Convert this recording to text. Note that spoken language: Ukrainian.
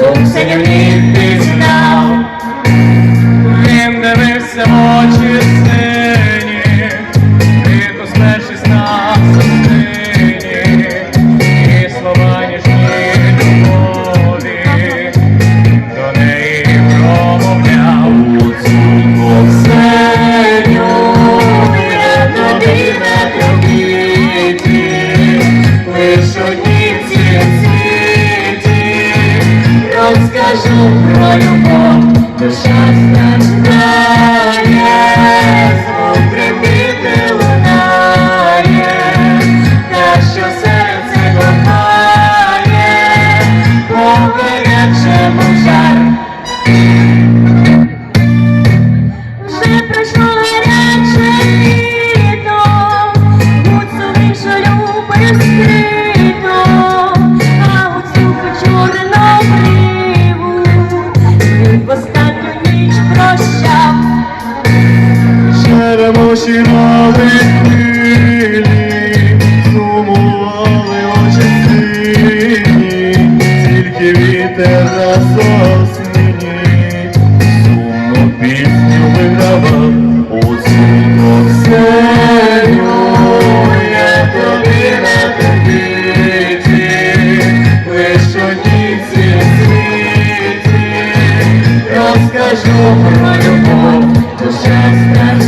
Субсидів ти знав, ним дивився очі. вишенівці світі, розкажу про любов, душа страждає, зустріти лунає, та що серце кохає, поверячимо жар. Вже пройшло гаряче літо, будь собі, що. Ніч прощав. Черемоші хвилі, сумували очі сині, тільки вітер на сосні, скажу про любов, до щастя.